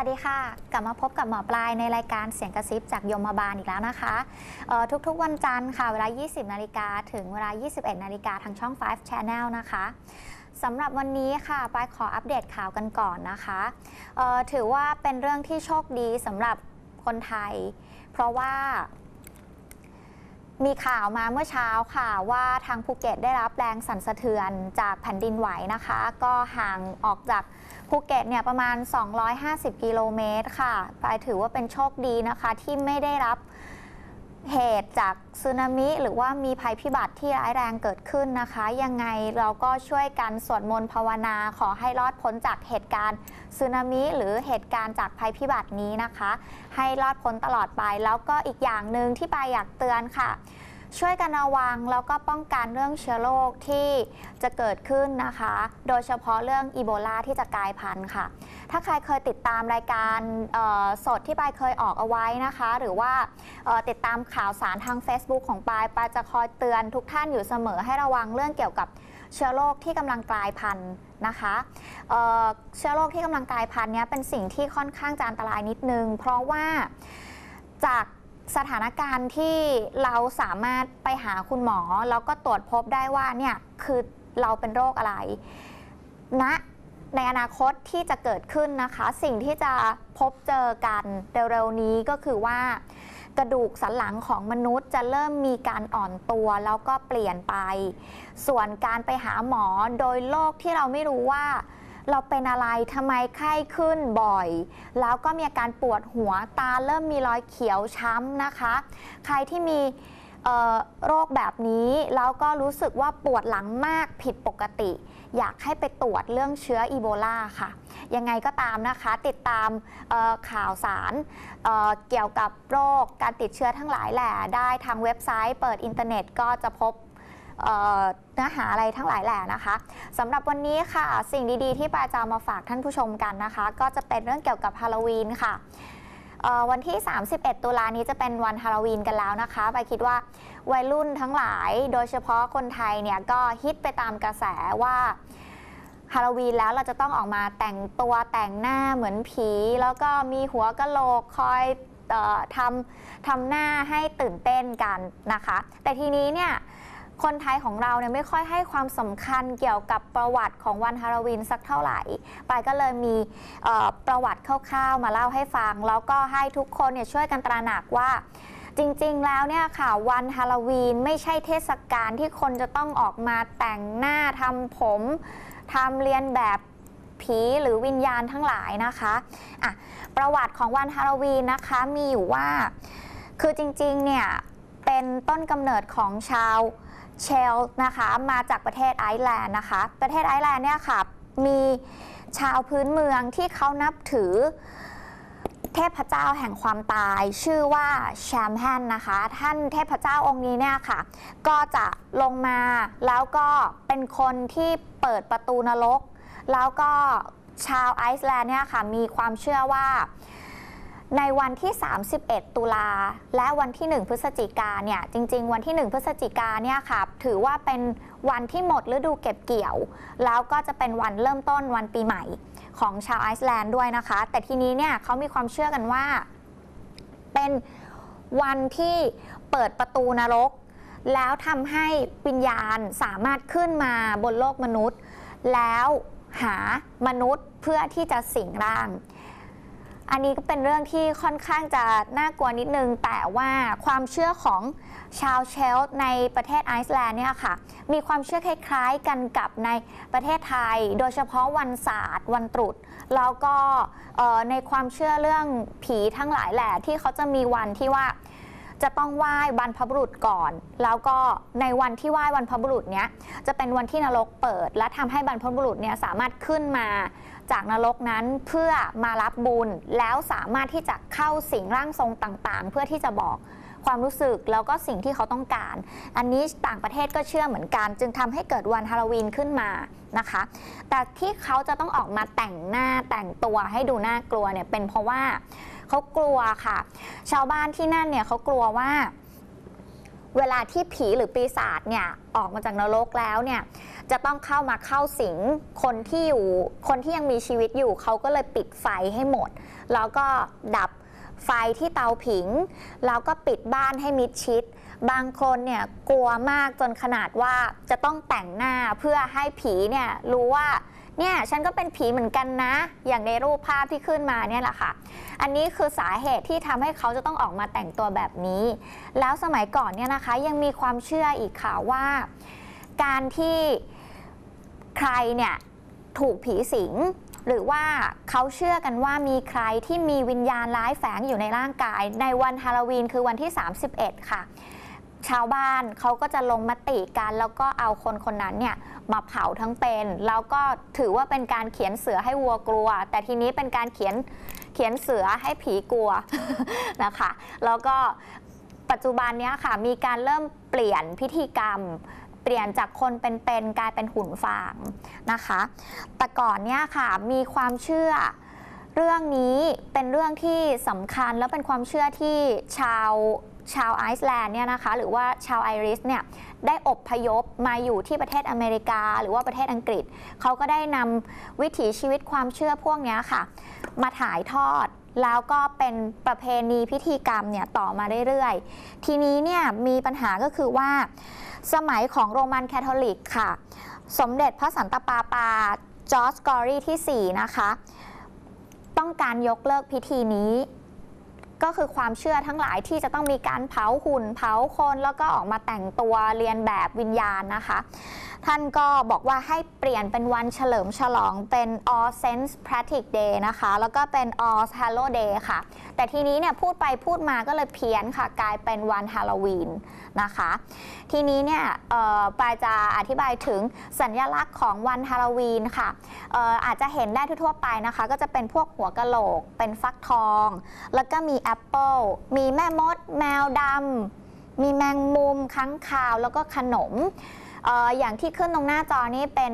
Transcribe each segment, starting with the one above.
สวัสดีค่ะ กลับมาพบกับหมอปลายในรายการเสียงกระซิบจากยมบาลอีกแล้วนะคะออทุกๆวันจันทร์ค่ะ เวลา 20 นาฬิกาถึงเวลา 21 นาฬิกาทางช่อง 5 Channel นะคะสำหรับวันนี้ค่ะปายขออัปเดตข่าวกันก่อนนะคะออถือว่าเป็นเรื่องที่โชคดีสำหรับคนไทย เพราะว่า มีข่าวมาเมื่อเช้าค่ะว่าทางภูเก็ตได้รับแรงสั่นสะเทือนจากแผ่นดินไหวนะคะ ก็ห่างออกจากภูเก็ตเนี่ยประมาณ 250 กิโลเมตรค่ะไปถือว่าเป็นโชคดีนะคะที่ไม่ได้รับ เหตุจากสึนามิ หรือว่ามีภัยพิบัติที่ร้ายแรงเกิดขึ้นนะคะ ยังไงเราก็ช่วยกันสวดมนต์ภาวนาขอให้รอดพ้นจากเหตุการณ์สึนามิ หรือเหตุการณ์จากภัยพิบัตินี้นะคะ ให้รอดพ้นตลอดไป แล้วก็อีกอย่างหนึ่งที่ปายอยากเตือนค่ะ ช่วยกันระวังแล้วก็ป้องกันเรื่องเชื้อโรคที่จะเกิดขึ้นนะคะ โดยเฉพาะเรื่องอีโบลาที่จะกลายพันธุ์ค่ะ ถ้าใครเคยติดตามรายการสดที่ปายเคยออกเอาไว้นะคะ หรือว่าติดตามข่าวสารทาง Facebook ของปายปายจะคอยเตือนทุกท่านอยู่เสมอให้ระวังเรื่องเกี่ยวกับเชื้อโรคที่กำลังกลายพันธุ์นะคะเเชื้อโรคที่กำลังกลายพันธุ์นี้เป็นสิ่งที่ค่อนข้างจะอันตรายนิดนึง เพราะว่าจาก สถานการณ์ที่เราสามารถไปหาคุณหมอ แล้วก็ตรวจพบได้ว่าเนี่ยคือเราเป็นโรคอะไรณในอนาคตที่จะเกิดขึ้นนะคะ สิ่งที่จะพบเจอกันเร็วๆนี้ก็คือว่ากระดูกสันหลังของมนุษย์จะเริ่มมีการอ่อนตัวแล้วก็เปลี่ยนไป ส่วนการไปหาหมอโดยโรคที่เราไม่รู้ว่า เราเป็นอะไรทำไมไข้ขึ้นบ่อย แล้วก็มีอาการปวดหัวตาเริ่มมีรอยเขียวช้ำนะคะ ใครที่มีโรคแบบนี้แล้วก็รู้สึกว่าปวดหลังมากผิดปกติ อยากให้ไปตรวจเรื่องเชื้ออีโบลาค่ะ ยังไงก็ตามนะคะ ติดตามข่าวสารเเกี่ยวกับโรคการติดเชื้อทั้งหลายแหล่ได้ทางเว็บไซต์เปิดอินเทอร์เน็ตก็จะพบ เนื้อหาอะไรทั้งหลายแหล่นะคะสำหรับวันนี้ค่ะ สิ่งดีๆ ที่ปาจะเอามาฝากท่านผู้ชมกันนะคะ ก็จะเป็นเรื่องเกี่ยวกับฮาโลวีนค่ะวันที่ 31 ตุลานี้จะเป็นวันฮาโลวีนกันแล้วนะคะไปคิดว่าวัยรุ่นทั้งหลาย โดยเฉพาะคนไทยเนี่ยก็ฮิตไปตามกระแสว่าฮาโลวีนแล้วเราจะต้องออกมาแต่งตัวแต่งหน้าเหมือนผี แล้วก็มีหัวกะโหลกคอยออทำทำหน้าให้ตื่นเต้นกันนะคะ แต่ทีนี้เนี่ย คนไทยของเราเนี่ยไม่ค่อยให้ความสำคัญเกี่ยวกับประวัติของวันฮาโลวีนสักเท่าไหร่ ปายก็เลยมีประวัติคร่าวๆ มาเล่าให้ฟัง แล้วก็ให้ทุกคนเนี่ยช่วยกันตระหนักว่าจริงๆ แล้วเนี่ยค่ะวันฮาโลวีนไม่ใช่เทศกาลที่คนจะต้องออกมาแต่งหน้าทำผมทำเรียนแบบผีหรือวิญญาณทั้งหลายนะคะอะประวัติของวันฮาโลวีนนะคะมีอยู่ว่า คือจริงๆ เนี่ยเป็นต้นกำเนิดของชาว เชลนะคะ มาจากประเทศไอร์แลนด์นะคะ ประเทศไอร์แลนด์เนี่ยค่ะมีชาวพื้นเมืองที่เขานับถือเทพเจ้าแห่งความตาย ชื่อว่าแชมแฮนนะคะ ท่านเทพเจ้าองค์นี้เนี่ยค่ะ ก็จะลงมาแล้วก็เป็นคนที่เปิดประตูนรก แล้วก็ชาวไอซ์แลนด์เนี่ยค่ะมีความเชื่อว่า ในวันที่ 31 ตุลา และวันที่ 1 พฤศจิกาเนี่ยจริง ๆ วันที่ 1 พฤศจิกาเนี่ยค่ะถือว่าเป็นวันที่หมดฤดูเก็บเกี่ยว แล้วก็จะเป็นวันเริ่มต้นวันปีใหม่ของชาวไอซ์แลนด์ด้วยนะคะ แต่ทีนี้เนี่ยเขามีความเชื่อกันว่า เป็นวันที่เปิดประตูนรก แล้วทำให้วิญญาณสามารถขึ้นมาบนโลกมนุษย์ แล้วหามนุษย์เพื่อที่จะสิงร่าง อันนี้ก็เป็นเรื่องที่ค่อนข้างจะน่ากลัวนิดนึง แต่ว่าความเชื่อของชาวเชลในประเทศไอซ์แลนด์เนี่ยค่ะ มีความเชื่อคล้ายๆกันกับในประเทศไทย โดยเฉพาะวันศาสตร์ วันตรุษ แล้วก็ในความเชื่อเรื่องผีทั้งหลายแหละที่เขาจะมีวันที่ว่า จะต้องไหว้บรรพบุรุษก่อน แล้วก็ในวันที่ไหว้บรรพบุรุษเนี้ยจะเป็นวันที่นรกเปิด และทำให้บรรพบุรุษเนี่ยสามารถขึ้นมาจากนรกนั้นเพื่อมารับบุญแล้วสามารถที่จะเข้าสิงร่างทรงต่างๆ เพื่อที่จะบอกความรู้สึกแล้วก็สิ่งที่เขาต้องการ อันนี้ต่างประเทศก็เชื่อเหมือนกัน จึงทำให้เกิดวันฮาโลวีนขึ้นมานะคะ แต่ที่เขาจะต้องออกมาแต่งหน้าแต่งตัวให้ดูน่ากลัวเนี่ยเป็นเพราะว่า เขากลัวค่ะ ชาวบ้านที่นั่นเนี่ยเขากลัวว่า เวลาที่ผีหรือปีศาจเนี่ยออกมาจากนรกแล้วเนี่ยจะต้องเข้ามาเข้าสิงคนที่อยู่คนที่ยังมีชีวิตอยู่เขาก็เลยปิดไฟให้หมด แล้วก็ดับไฟที่เตาผิง แล้วก็ปิดบ้านให้มิดชิด บางคนเนี่ยกลัวมากจนขนาดว่าจะต้องแต่งหน้าเพื่อให้ผีเนี่ยรู้ว่า เนี่ยฉันก็เป็นผีเหมือนกันนะ อย่างในรูปภาพที่ขึ้นมาเนี่ยแหละค่ะ อันนี้คือสาเหตุที่ทำให้เขาจะต้องออกมาแต่งตัวแบบนี้ แล้วสมัยก่อนเนี่ยนะคะยังมีความเชื่ออีกค่ะว่า การที่ใครเนี่ยถูกผีสิงหรือว่าเขาเชื่อกันว่ามีใครที่มีวิญญาณร้ายแฝงอยู่ในร่างกาย ในวันฮาโลวีนคือวันที่ 31 ค่ะ ชาวบ้านเขาก็จะลงมติกันแล้วก็เอาคนคนนั้นเนี่ยมาเผาทั้งเป็น แล้วก็ถือว่าเป็นการเขียนเสือให้วัวกลัว แต่ทีนี้เป็นการเขียนเขียนเสือให้ผีกลัวนะคะแล้วก็ปัจจุบันนี้ค่ะมีการเริ่มเปลี่ยนพิธีกรรมเปลี่ยนจากคนเป็นๆกลายเป็นหุ่นฟางนะคะ แต่ก่อนเนี่ยค่ะมีความเชื่อเรื่องนี้เป็นเรื่องที่สำคัญแล้วเป็นความเชื่อที่ชาว ชาวไอซ์แลนด์เนี่ยนะคะหรือว่าชาวไอริสเนี่ยได้อบพยพมาอยู่ที่ประเทศอเมริกา หรือว่าประเทศอังกฤษ เขาก็ได้นำวิถีชีวิตความเชื่อพวกนี้ค่ะ มาถ่ายทอดแล้วก็เป็นประเพณีพิธีกรรมเนี่ยต่อมาเรื่อยๆ ทีนี้เนี่ยมีปัญหาก็คือว่า สมัยของโรมันแคทอลิกค่ะ สมเด็จพระสันตะปาปาจอร์จกอรีที่ 4 นะคะ ต้องการยกเลิกพิธีนี้ ก็คือความเชื่อทั้งหลายที่จะต้องมีการเผาหุ่นเผาคน แล้วก็ออกมาแต่งตัวเรียนแบบวิญญาณนะคะท่านก็บอกว่าให้เปลี่ยนเป็นวันเฉลิมฉลองเป็น All Saints Patrick Day นะคะ แล้วก็เป็น All Hallow Day ค่ะ แต่ทีนี้เนี่ยพูดไปพูดมาก็เลยเพี้ยนค่ะ กลายเป็นวันฮาโลวีนนะคะ ทีนี้เนี่ยปายจะอธิบายถึงสัญลักษณ์ของวันฮาโลวีนค่ะอออาจจะเห็นได้ทั่วไปนะคะ ก็จะเป็นพวกหัวกะโหลก เป็นฟักทอง แล้วก็มีแอปเปิลมีแม่มด แมวดำมีแมงมุมค้างคาวแล้วก็ขนม อออย่างที่ขึ้นตรงหน้าจอนี้เป็น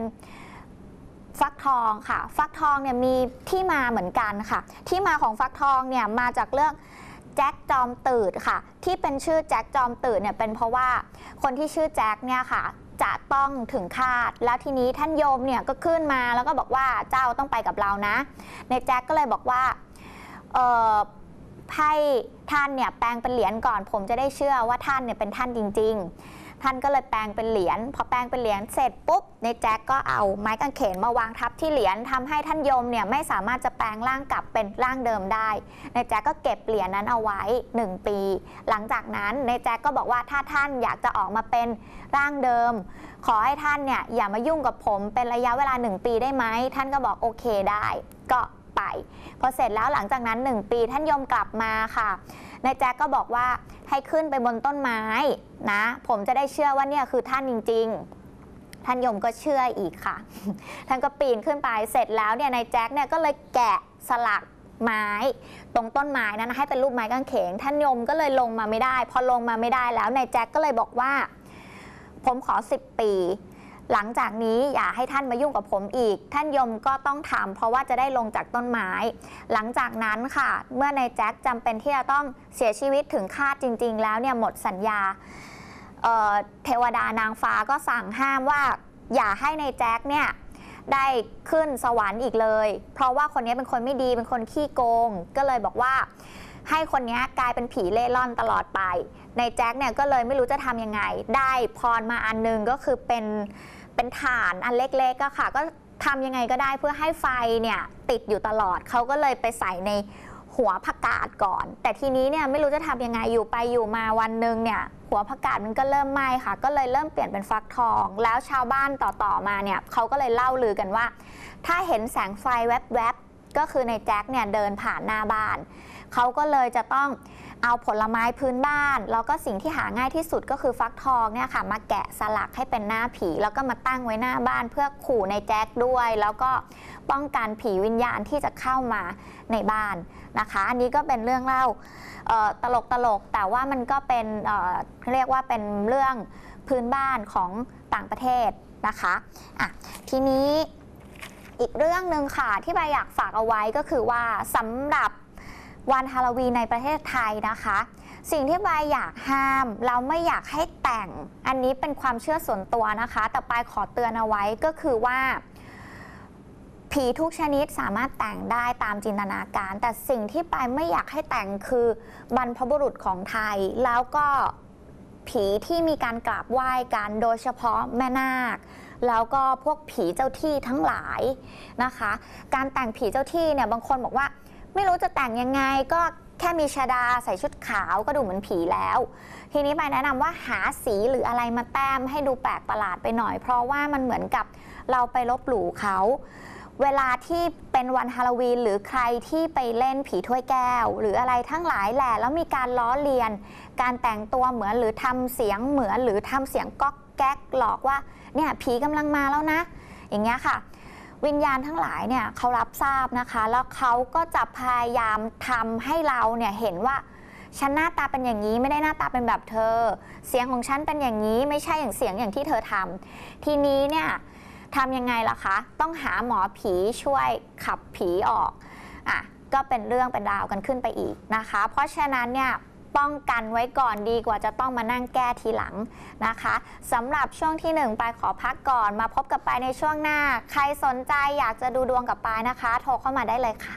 ฟักทองค่ะ ฟักทองเนี่ยมีที่มาเหมือนกันค่ะ ที่มาของฟักทองเนี่ยมาจากเรื่องแจ็คจอมตื่นค่ะ ที่เป็นชื่อแจ็คจอมตื่นเนี่ยเป็นเพราะว่าคนที่ชื่อแจ็คเนี่ยค่ะจะต้องถึงคาด แล้วทีนี้ท่านโยมเนี่ยก็ขึ้นมาแล้วก็บอกว่าเจ้าต้องไปกับเรานะ ในแจ็คก็เลยบอกว่าเออให้ท่านเนี่ยแปลงเป็นเหรียญก่อน ผมจะได้เชื่อว่าท่านเนี่ยเป็นท่านจริง ๆ ท่านก็เลยแปลงเป็นเหรียญพอแปลงเป็นเหรียญเสร็จปุ๊บในแจ็คก็เอาไม้กางเขนมาวางทับที่เหรียญทำให้ท่านยมเนี่ยไม่สามารถจะแปลงร่างกลับเป็นร่างเดิมได้ ในแจ็คก็เก็บเหรียญนั้นเอาไว้ 1 ปี หลังจากนั้นในแจ็คก็บอกว่าถ้าท่านอยากจะออกมาเป็นร่างเดิม ขอให้ท่านเนี่ยอย่ามายุ่งกับผมเป็นระยะเวลา 1 ปีได้ไหมท่านก็บอกโอเคได้ ก็ไป พอเสร็จแล้วหลังจากนั้น 1 ปีท่านยมกลับมาค่ะ นายแจ็คก็บอกว่าให้ขึ้นไปบนต้นไม้นะ ผมจะได้เชื่อว่าเนี่ยคือท่านจริง ๆ ท่านยมก็เชื่ออีกค่ะ ท่านก็ปีนขึ้นไปเสร็จแล้วเนี่ยนายแจ็คเนี่ยก็เลยแกะสลักไม้ตรงต้นไม้นั้นให้เป็นรูปไม้กางเขนท่านยมก็เลยลงมาไม่ได้ พอลงมาไม่ได้แล้วนายแจ็คก็เลยบอกว่า ผมขอ 10 ปี หลังจากนี้อย่าให้ท่านมายุ่งกับผมอีก ท่านยมก็ต้องทำเพราะว่าจะได้ลงจากต้นไม้ หลังจากนั้นค่ะ เมื่อนายแจ็คจำเป็นที่จะต้องเสียชีวิตถึงคาดจริง ๆ แล้วเนี่ยหมดสัญญาเเทวดานางฟ้าก็สั่งห้ามว่า อย่าให้ในายแจ็คเนี่ยได้ขึ้นสวรรค์อีกเลย เพราะว่าคนนี้เป็นคนไม่ดีเป็นคนขี้โกง ก็เลยบอกว่าให้คนนี้กลายเป็นผีเล่ร่อนตลอดไป ในแจ็คเนี่ยก็เลยไม่รู้จะทำยังไง ได้พรมาอันหนึงก็คือเป็นเป็นฐานอันเล็กๆก็ค่ะ ก็ทำยังไงก็ได้เพื่อให้ไฟเนี่ยติดอยู่ตลอดเขาก็เลยไปใส่ในหัวผักกาดก่อน แต่ทีนี้เนี่ยไม่รู้จะทำยังไงอยู่ไปอยู่มาวันหนึ่งเนี่ย หัวผักกาดมันก็เริ่มไหม้ค่ะ ก็เลยเริ่มเปลี่ยนเป็นฟักทอง แล้วชาวบ้านต่อๆมาเนี่ยเขาก็เลยเล่าลือกันว่า ถ้าเห็นแสงไฟแวบๆ ก็คือในแจ็คเนี่ยเดินผ่านหน้าบ้าน เขาก็เลยจะต้องเอาผลไม้พื้นบ้าน แล้วก็สิ่งที่หาง่ายที่สุดก็คือฟักทองเนี่ยค่ะ มาแกะสลักให้เป็นหน้าผี แล้วก็มาตั้งไว้หน้าบ้านเพื่อขู่ในแจ็คด้วย แล้วก็ป้องกันผีวิญญาณที่จะเข้ามาในบ้านนะคะ อันนี้ก็เป็นเรื่องเล่าตลกตลกๆแต่ว่ามันก็เป็นเเรียกว่าเป็นเรื่องพื้นบ้านของต่างประเทศนะคะอะทีนี้ อีกเรื่องหนึ่งค่ะ ที่ใบอยากฝากเอาไว้ก็คือว่าสำหรับวันฮาโลวีนในประเทศไทยนะคะ สิ่งที่ปายอยากห้าม เราไม่อยากให้แต่งอันนี้เป็นความเชื่อส่วนตัวนะคะ แต่ปายขอเตือนเอาไว้ก็คือว่า ผีทุกชนิดสามารถแต่งได้ตามจินตนาการ แต่สิ่งที่ปายไม่อยากให้แต่งคือบรรพบุรุษของไทย แล้วก็ผีที่มีการกราบไหว้กันโดยเฉพาะแม่นาค แล้วก็พวกผีเจ้าที่ทั้งหลายนะคะ การแต่งผีเจ้าที่เนี่ยบางคนบอกว่า ไม่รู้จะแต่งยังไงก็แค่มีชาดาใส่ชุดขาวก็ดูเหมือนผีแล้ว ทีนี้ไปแนะนำว่าหาสีหรืออะไรมาแต้มให้ดูแปลกประหลาดไปหน่อย เพราะว่ามันเหมือนกับเราไปลบหลู่เขาเวลาที่เป็นวันฮาโลวีนหรือใครที่ไปเล่นผีถ้วยแก้ว หรืออะไรทั้งหลายแหละแล้วมีการล้อเลียน การแต่งตัวเหมือนหรือทำเสียงเหมือนหรือทำเสียงก๊อกแก๊กหลอกว่า เนี่ยผีกำลังมาแล้วนะ อย่างเงี้ยค่ะ วิญญาณทั้งหลายเนี่ยเขารับทราบนะคะ แล้วเขาก็จะพยายามทำให้เราเนี่ยเห็นว่าฉันหน้าตาเป็นอย่างนี้ไม่ได้หน้าตาเป็นแบบเธอ เสียงของฉันเป็นอย่างนี้ไม่ใช่อย่างเสียงอย่างที่เธอทำทีนี้เนี่ยทำยังไงล่ะคะ ต้องหาหมอผีช่วยขับผีออกอะก็เป็นเรื่องเป็นราวกันขึ้นไปอีกนะคะ เพราะฉะนั้นเนี่ย ป้องกันไว้ก่อนดีกว่าจะต้องมานั่งแก้ทีหลังนะคะสำหรับช่วงที่หนึ่งปายขอพักก่อนมาพบกับปายในช่วงหน้า ใครสนใจอยากจะดูดวงกับปายนะคะ โทรเข้ามาได้เลยค่ะ